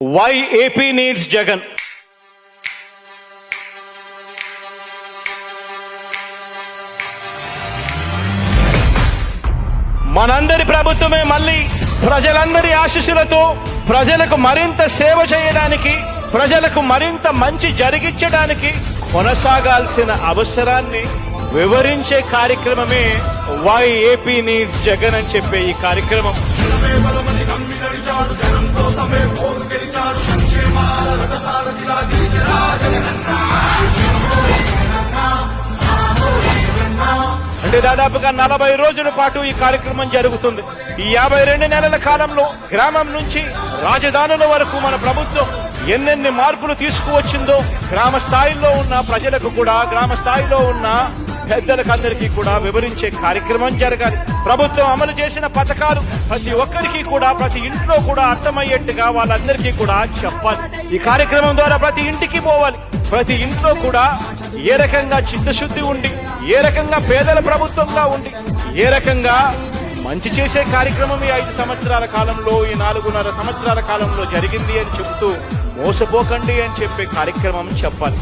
Why AP needs Jagan మనందరి ప్రభుత్వమే మళ్ళీ ప్రజలందరి ఆశీస్సులతో ప్రజలకు మరింత సేవ చేయడానికి ప్రజలకు మరింత మంచి జరిగించడానికి కొనసాగాల్సిన అవసరాన్ని వివరించే కార్యక్రమమే వై ఏపీ నీడ్స్ జగన్ అని చెప్పే ఈ కార్యక్రమం. దాదాపుగా నలభై రోజుల పాటు ఈ కార్యక్రమం జరుగుతుంది. ఈ యాభై రెండు నెలల కాలంలో గ్రామం నుంచి రాజధానుల వరకు మన ప్రభుత్వం ఎన్నెన్ని మార్పులు తీసుకువచ్చిందో గ్రామ స్థాయిలో ఉన్న ప్రజలకు కూడా గ్రామ స్థాయిలో ఉన్న పెద్దలకు అందరికీ కూడా వివరించే కార్యక్రమం జరగాలి. ప్రభుత్వం అమలు చేసిన పథకాలు ప్రతి ఒక్కరికి కూడా ప్రతి ఇంట్లో కూడా అర్థమయ్యేట్టుగా వాళ్ళందరికీ కూడా చెప్పాలి. ఈ కార్యక్రమం ద్వారా ప్రతి ఇంటికి పోవాలి. ప్రతి ఇంట్లో కూడా ఏ రకంగా చిత్తశుద్ధి ఉండి ఏ రకంగా పేదల ప్రభుత్వంగా ఉండి ఏ రకంగా మంచి చేసే కార్యక్రమం ఈ ఐదు సంవత్సరాల కాలంలో ఈ నాలుగున్నర సంవత్సరాల కాలంలో జరిగింది అని చెబుతూ మోసపోకండి అని చెప్పే కార్యక్రమం చెప్పాలి.